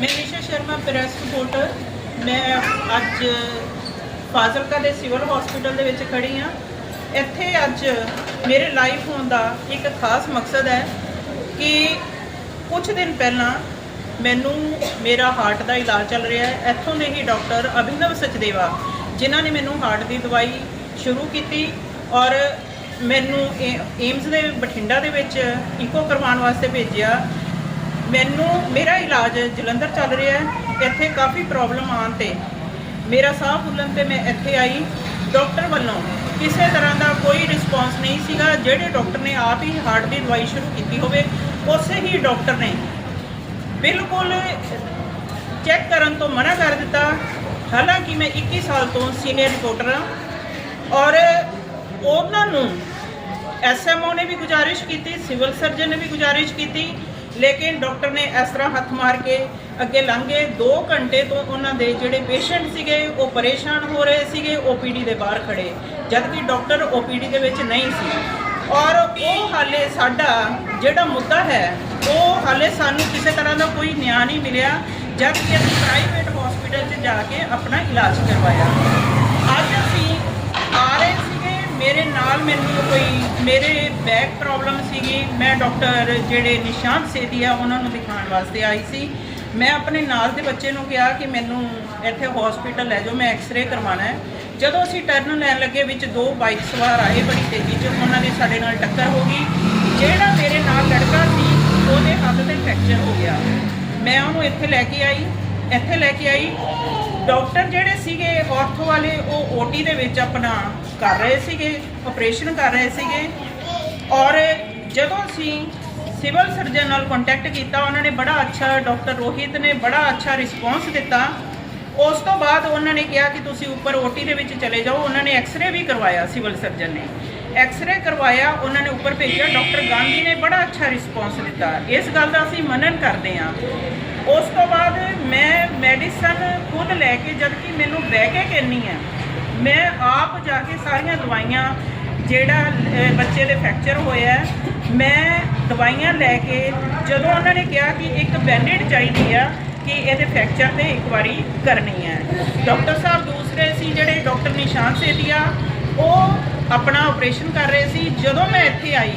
ਮੈਂ ਨਿਸ਼ਾ Sharma press reporter. ਮੈਂ ਅੱਜ ਫਾਜ਼ਿਲਕਾ ਦੇ ਸਿਵਲ ਹਸਪੀਟਲ ਦੇ ਵਿੱਚ ਖੜੀ ਹਾਂ। ਇੱਥੇ ਅੱਜ ਮੇਰੇ ਲਾਈਵ ਹੋਣ ਦਾ ਇੱਕ ਖਾਸ ਮਕਸਦ ਹੈ ਕਿ ਕੁਝ ਦਿਨ ਪਹਿਲਾਂ ਮੈਨੂੰ ਮੇਰਾ ਹਾਰਟ ਦਾ ਇਲਾਜ ਚੱਲ ਰਿਹਾ ਹੈ। ਇੱਥੋਂ ਦੇ ਹੀ ਡਾਕਟਰ ਅਭਿਨਵ ਸਚਦੇਵਾ, ਜਿਨ੍ਹਾਂ ਨੇ ਮੈਨੂੰ ਹਾਰਟ ਦੀ ਦਵਾਈ ਸ਼ੁਰੂ ਕੀਤੀ ਔਰ ਮੈਨੂੰ ਏਮਸ ਦੇ ਬਠਿੰਡਾ ਦੇ ਵਿੱਚ ਇਕੋ ਕਰਵਾਉਣ ਵਾਸਤੇ ਭੇਜਿਆ। ਮੈਨੂੰ, ਮੇਰਾ ਇਲਾਜ ਜਲੰਧਰ ਚੱਲ ਰਿਹਾ ਹੈ, ਇੱਥੇ ਕਾਫੀ ਪ੍ਰੋਬਲਮ ਆਉਣ ਤੇ। ਮੇਰਾ ਸਾਹ ਫੁੱਲਣ ਤੇ ਮੈਂ ਇੱਥੇ ਆਈ। ਡਾਕਟਰ ਵੱਲੋਂ ਕਿਸੇ ਤਰ੍ਹਾਂ ਦਾ ਕੋਈ ਰਿਸਪੌਂਸ ਨਹੀਂ ਸੀਗਾ। ਜਿਹੜੇ ਡਾਕਟਰ ਨੇ ਆਪ ਹੀ ਹਾਰਟ ਦੀ ਦਵਾਈ ਸ਼ੁਰੂ ਕੀਤੀ ਹੋਵੇ, ਉਸੇ ਹੀ ਡਾਕਟਰ ਨੇ ਬਿਲਕੁਲ ਚੈੱਕ ਕਰਨ ਤੋਂ ਮਨਾ ਕਰ ਦਿੱਤਾ। ਹਾਲਾਂਕਿ ਮੈਂ 21 ਸਾਲ ਤੋਂ ਸੀਨੀਅਰ ਰਿਪੋਰਟਰ ਹਾਂ ਔਰ ਉਹਨਾਂ ਨੂੰ ਐਸਐਮਓ ਨੇ ਵੀ ਗੁਜ਼ਾਰਿਸ਼ ਕੀਤੀ, ਸਿਵਲ ਸਰਜਨ ਨੇ ਵੀ ਗੁਜ਼ਾਰਿਸ਼ ਕੀਤੀ। ਲੇਕਿਨ ਡਾਕਟਰ ਨੇ ਇਸ ਤਰ੍ਹਾਂ ਹੱਥ ਮਾਰ ਕੇ ਅੱਗੇ ਲੰਘੇ। 2 ਘੰਟੇ ਤੋਂ ਉਹਨਾਂ ਦੇ ਜਿਹੜੇ ਪੇਸ਼ੈਂਟ ਸੀਗੇ, ਉਹ ਪਰੇਸ਼ਾਨ ਹੋ ਰਹੇ ਸੀਗੇ ਓਪੀਡੀ ਦੇ ਬਾਹਰ ਖੜੇ। ਜਦਕਿ ਡਾਕਟਰ ਓਪੀਡੀ ਦੇ ਵਿੱਚ ਨਹੀਂ ਸੀ। ਔਰ ਉਹ ਹਾਲੇ ਸਾਡਾ ਜਿਹੜਾ ਮੁੱਦਾ ਹੈ, ਉਹ ਹਾਲੇ ਸਾਨੂੰ ਕਿਸੇ ਤਰ੍ਹਾਂ ਦਾ ਕੋਈ ਨਿਆਂ ਨਹੀਂ ਮਿਲਿਆ, ਜਦ ਕਿ ਅਸੀਂ ਪ੍ਰਾਈਵੇਟ ਹਸਪੀਟਲ 'ਚ ਜਾ ਕੇ ਆਪਣਾ ਇਲਾਜ ਕਰਵਾਇਆ ਅੱਜ ਅਸੀਂ ਆ ਰਹੇ ਸੀਗੇ ਮੇਰੇ ਨਾਲ ਮੈਨੂੰ ਕੋਈ ਮੇਰੇ ਬੈਕ ਪ੍ਰੋਬਲਮ ਸੀਗੀ। ਮੈਂ ਡਾਕਟਰ ਜਿਹੜੇ ਨਿਸ਼ਾਂਤ ਸੇਦੀ ਆ, ਉਹਨਾਂ ਨੂੰ ਦਿਖਾਉਣ ਵਾਸਤੇ ਆਈ ਸੀ। ਮੈਂ ਆਪਣੇ ਨਾਲ ਦੇ ਬੱਚੇ ਨੂੰ ਕਿਹਾ ਕਿ ਮੈਨੂੰ ਇੱਥੇ ਹਸਪੀਟਲ ਲੈ ਜਾਓ, ਮੈਂ ਐਕਸ-ਰੇ ਕਰਵਾਉਣਾ ਹੈ। ਜਦੋਂ ਅਸੀਂ ਟਰਨ ਲੈਣ ਲੱਗੇ ਵਿੱਚ ਦੋ ਬਾਈਕ ਸਵਾਰ ਆਏ ਬੜੀ ਤੇਜ਼ੀ 'ਚ, ਉਹਨਾਂ ਦੀ ਸਾਡੇ ਨਾਲ ਟੱਕਰ ਹੋ ਗਈ। ਜਿਹੜਾ ਮੇਰੇ ਨਾਲ ਲੜਕਾ ਸੀ, ਉਹਦੇ ਹੱਥ ਤੇ ਫ੍ਰੈਕਚਰ ਹੋ ਗਿਆ। ਮੈਂ ਉਹਨੂੰ ਇੱਥੇ ਲੈ ਕੇ ਆਈ, ਇੱਥੇ ਲੈ ਕੇ ਆਈ। ਡਾਕਟਰ ਜਿਹੜੇ ਸੀਗੇ ਆਰਥੋ ਵਾਲੇ, ਉਹ ਓਟੀ ਦੇ ਵਿੱਚ ਆਪਣਾ ਕਰ ਰਹੇ ਸੀਗੇ ਆਪਰੇਸ਼ਨ ਕਰ ਰਹੇ ਸੀਗੇ। ਔਰ ਜਦੋਂ ਅਸੀਂ ਸਿਵਲ ਸਰਜਨ ਨਾਲ ਕੰਟੈਕਟ ਕੀਤਾ, ਉਹਨਾਂ ਨੇ ਬੜਾ ਅੱਛਾ ਡਾਕਟਰ ਰੋਹਿਤ ਨੇ ਬੜਾ ਅੱਛਾ ਰਿਸਪੌਂਸ ਦਿੱਤਾ। ਉਸ ਤੋਂ ਬਾਅਦ ਉਹਨਾਂ ਨੇ ਕਿਹਾ ਕਿ ਤੁਸੀਂ ਉੱਪਰ ਓਟੀ ਦੇ ਵਿੱਚ ਚਲੇ ਜਾਓ। ਉਹਨਾਂ ਨੇ ਐਕਸ-ਰੇ ਵੀ ਕਰਵਾਇਆ ਸਿਵਲ ਸਰਜਨ ਨੇ। ਐਕਸ-ਰੇ ਕਰਵਾਇਆ, ਉਹਨਾਂ ਨੇ ਉੱਪਰ ਭੇਜਿਆ। ਡਾਕਟਰ ਗਾਂਧੀ ਨੇ ਬੜਾ ਅੱਛਾ ਰਿਸਪੌਂਸ ਦਿੱਤਾ। ਇਸ ਗੱਲ ਦਾ ਅਸੀਂ ਮੰਨਣ ਕਰਦੇ ਹਾਂ। ਉਸ ਤੋਂ ਬਾਅਦ ਮੈਂ ਮੈਡੀਸਨ ਖੁਦ ਲੈ ਕੇ ਜਦ ਕਿ ਮੈਨੂੰ ਬਹਿ ਕੇ ਕਹਿੰਨੀ ਹੈ ਮੈਂ ਆਪ ਜਾ ਕੇ ਸਾਰੀਆਂ ਦਵਾਈਆਂ ਜਿਹੜਾ ਬੱਚੇ ਦੇ ਫ੍ਰੈਕਚਰ ਹੋਇਆ ਮੈਂ ਦਵਾਈਆਂ ਲੈ ਕੇ ਜਦੋਂ ਉਹਨਾਂ ਨੇ ਕਿਹਾ ਕਿ ਇੱਕ ਬੈਂਡੇਡ ਚਾਹੀਦੀ ਆ ਕਿ ਇਹਦੇ ਫ੍ਰੈਕਚਰ ਤੇ ਇੱਕ ਵਾਰੀ ਕਰਨੀ ਹੈ। ਡਾਕਟਰ ਸਾਹਿਬ ਦੂਸਰੇ ਸੀ ਜਿਹੜੇ ਡਾਕਟਰ ਨਿਸ਼ਾਨ ਸੇਤੀਆ ਉਹ ਆਪਣਾ ਆਪਰੇਸ਼ਨ ਕਰ ਰਹੇ ਸੀ। ਜਦੋਂ ਮੈਂ ਇੱਥੇ ਆਈ,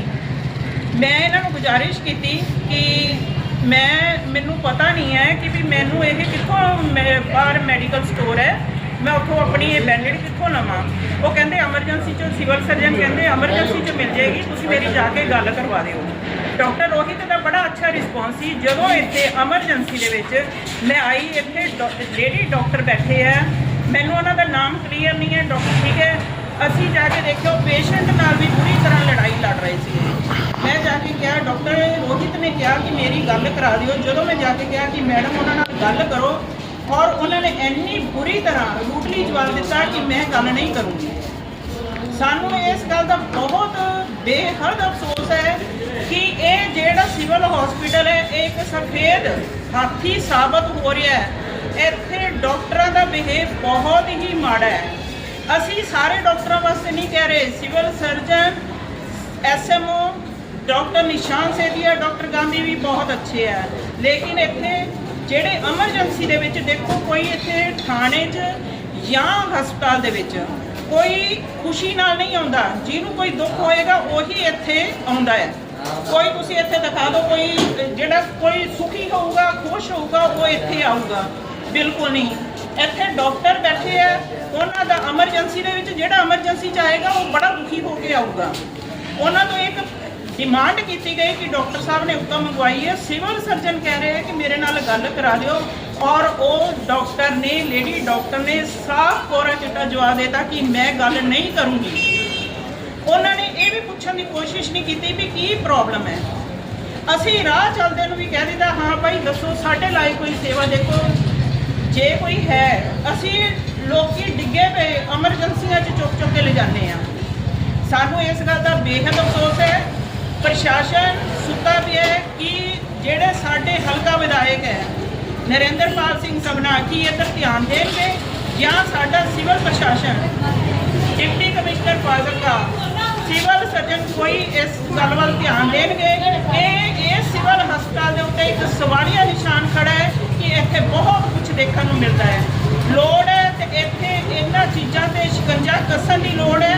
ਮੈਂ ਇਹਨਾਂ ਨੂੰ ਗੁਜ਼ਾਰਿਸ਼ ਕੀਤੀ ਕਿ ਮੈਂ, ਮੈਨੂੰ ਪਤਾ ਨਹੀਂ ਹੈ ਕਿ ਵੀ ਮੈਨੂੰ ਇਹ ਕਿੱਥੋਂ ਮੈਂ- ਬਾਹਰ ਮੈਡੀਕਲ ਸਟੋਰ ਹੈ। ਮੈਂ ਉੱਥੋਂ ਆਪਣੀ ਇਹ ਬੈਂਡੇਡ ਕਿੱਥੋਂ ਲਵਾਂ? ਉਹ ਕਹਿੰਦੇ ਐਮਰਜੈਂਸੀ 'ਚੋਂ ਸਿਵਲ ਸਰਜਨ ਕਹਿੰਦੇ ਐਮਰਜੈਂਸੀ ਚ ਮਿਲ ਜਾਏਗੀ, ਤੁਸੀਂ ਮੇਰੀ ਜਾ ਕੇ ਗੱਲ ਕਰਵਾ ਦਿਓ। ਡਾਕਟਰ ਰੋਹਿਤ ਦਾ ਬੜਾ ਅੱਛਾ ਰਿਸਪੌਂਸ ਸੀ। ਜਦੋਂ ਇੱਥੇ ਐਮਰਜੈਂਸੀ ਦੇ ਵਿੱਚ ਮੈਂ ਆਈ, ਇੱਥੇ ਲੇਡੀ ਡਾਕਟਰ ਬੈਠੇ ਆ, ਮੈਨੂੰ ਉਹਨਾਂ ਦਾ ਨਾਮ ਕਲੀਅਰ ਨਹੀਂ ਹੈ ਡਾਕਟਰ ਠੀਕ ਹੈ। ਅਸੀਂ ਜਾ ਕੇ ਦੇਖਿਓ ਪੇਸ਼ੈਂਟ ਨਾਲ ਵੀ ਪੂਰੀ ਤਰ੍ਹਾਂ ਲੜਾਈ ਲੜ ਰਹੇ ਸੀ। ਮੈਂ ਜਾ ਕੇ ਕਿਹਾ ਡਾਕਟਰ ਰੋਹਿਤ ਨੇ ਕਿਹਾ ਕਿ ਮੇਰੀ ਗੱਲ ਕਰਾ ਦਿਓ। ਜਦੋਂ ਮੈਂ ਜਾ ਕੇ ਕਿਹਾ ਕਿ ਮੈਡਮ ਉਹਨਾਂ ਨਾਲ ਗੱਲ ਕਰੋ ਔਰ ਉਹਨਾਂ ਨੇ ਇੰਨੀ ਬੁਰੀ ਤਰ੍ਹਾਂ ਰੂਟਲੀ ਜਵਾਬ ਦਿੱਤਾ ਕਿ ਮੈਂ ਗੱਲ ਨਹੀਂ ਕਰੂੰਗੀ। ਸਾਨੂੰ ਇਸ ਗੱਲ ਦਾ ਬਹੁਤ ਬੇਹੱਦ ਅਫਸੋਸ ਹੈ ਕਿ ਇਹ ਜਿਹੜਾ ਸਿਵਲ ਹਸਪੀਟਲ ਹੈ, ਇਹ ਇੱਕ ਸਫੇਦ ਹਾਥੀ ਸਾਬਤ ਹੋ ਰਿਹਾ ਹੈ। ਇੱਥੇ ਡਾਕਟਰਾਂ ਦਾ ਬਿਹੇਵ ਬਹੁਤ ਹੀ ਮਾੜਾ ਹੈ। ਅਸੀਂ ਸਾਰੇ ਡਾਕਟਰਾਂ ਵਾਸਤੇ ਨਹੀਂ ਕਹਿ ਰਹੇ, ਸਿਵਲ ਸਰਜਨ ਐਸਐਮਓ ਡਾਕਟਰ ਨਿਸ਼ਾਨ ਸੇਦੀਆ, ਡਾਕਟਰ ਗਾਂਧੀ ਵੀ ਬਹੁਤ ਅੱਛੇ ਹੈ ਲੇਕਿਨ ਇੱਥੇ ਜਿਹੜੇ ਐਮਰਜੈਂਸੀ ਦੇ ਵਿੱਚ ਦੇਖੋ ਕੋਈ ਇੱਥੇ ਥਾਣੇ 'ਚ ਜਾਂ ਹਸਪਤਾਲ ਦੇ ਵਿੱਚ ਕੋਈ ਖੁਸ਼ੀ ਨਾਲ ਨਹੀਂ ਆਉਂਦਾ, ਜਿਹਨੂੰ ਕੋਈ ਦੁੱਖ ਹੋਏਗਾ ਉਹੀ ਇੱਥੇ ਆਉਂਦਾ ਹੈ। ਕੋਈ ਤੁਸੀਂ ਇੱਥੇ ਦਿਖਾ ਦਿਓ, ਕੋਈ ਜਿਹੜਾ ਕੋਈ ਸੁਖੀ ਹੋਊਗਾ, ਖੁਸ਼ ਹੋਊਗਾ, ਉਹ ਇੱਥੇ ਆਊਗਾ। ਬਿਲਕੁਲ ਨਹੀਂ। ਇੱਥੇ ਡਾਕਟਰ ਬੈਠੇ ਆ, ਉਹਨਾਂ ਦਾ ਐਮਰਜੈਂਸੀ ਦੇ ਵਿੱਚ ਜਿਹੜਾ ਐਮਰਜੈਂਸੀ ਚ ਆਏਗਾ, ਉਹ ਬੜਾ ਦੁਖੀ ਹੋ ਕੇ ਆਊਗਾ। ਉਹਨਾਂ ਤੋਂ ਇੱਕ ਡਿਮਾਂਡ ਕੀਤੀ ਗਈ ਕਿ ਡਾਕਟਰ ਸਾਹਿਬ ਨੇ ਹੁਕਮ ਮੰਗਵਾਈ ਹੈ। ਸਿਵਲ ਸਰਜਨ ਕਹਿ ਰਹੇ ਹੈ ਕਿ ਮੇਰੇ ਨਾਲ ਗੱਲ ਕਰਾ ਦਿਓ ਔਰ ਉਹ ਡਾਕਟਰ ਨੇ ਲੇਡੀ ਡਾਕਟਰ ਨੇ ਸਾਫ਼ ਕੋਰਾ ਚਿੱਟਾ ਜਵਾਬ ਦਿੱਤਾ ਕਿ ਮੈਂ ਗੱਲ ਨਹੀਂ ਕਰੂੰਗੀ। ਉਹਨਾਂ ਨੇ ਇਹ ਵੀ ਪੁੱਛਣ ਦੀ ਕੋਸ਼ਿਸ਼ ਨਹੀਂ ਕੀਤੀ ਵੀ ਕੀ ਪ੍ਰੋਬਲਮ ਹੈ। ਅਸੀਂ ਰਾਹ ਚੱਲਦੇ ਨੂੰ ਵੀ ਕਹਿ ਦਿੱਤਾ, ਹਾਂ ਭਾਈ ਦੱਸੋ, ਸਾਡੇ ਲਈ ਕੋਈ ਸੇਵਾ ਦੇਖੋ। ਜੇ ਕੋਈ ਹੈ, ਅਸੀਂ ਲੋਕੀ ਡਿੱਗੇ ਪਏ ਐਮਰਜੈਂਸੀਆਂ 'ਚ ਚੁੱਕ ਚੁੱਕ ਕੇ ਲਿਜਾਂਦੇ ਆ ਸਾਨੂੰ ਇਸ ਗੱਲ ਦਾ ਬੇਹੱਦ ਅਫਸੋਸ ਹੈ ਪ੍ਰਸ਼ਾਸਨ ਸੁੱਤਾ ਪਿਆ ਹੈ ਕਿ ਜਿਹੜੇ ਸਾਡੇ ਹਲਕਾ ਵਿਧਾਇਕ ਹੈ, ਨਰਿੰਦਰਪਾਲ ਸਿੰਘ ਸਭਨਾ ਕੀ ਇੱਧਰ ਧਿਆਨ ਦੇਣਗੇ? ਜਾਂ ਸਾਡਾ ਸਿਵਲ ਪ੍ਰਸ਼ਾਸਨ, deputy commissioner Fazilka, civil surgeon ਕੋਈ ਇਸ ਗੱਲ ਵੱਲ ਧਿਆਨ ਦੇਣਗੇ? ਇਹ ਇਹ ਸਿਵਲ ਹਸਪਤਾਲ ਦੇ ਉੱਤੇ ਇੱਕ ਸਵਾਲੀਆ ਨਿਸ਼ਾਨ ਖੜਾ ਹੈ ਕਿ ਇੱਥੇ ਦੇਖਣ ਨੂੰ ਮਿਲਦਾ ਹੈ। ਲੋੜ ਹੈ ਤੇ ਇੱਥੇ ਇਹਨਾਂ ਚੀਜ਼ਾਂ ਤੇ ਸ਼ਿਕੰਜਾ ਕੱਸਣ ਦੀ ਲੋੜ ਹੈ।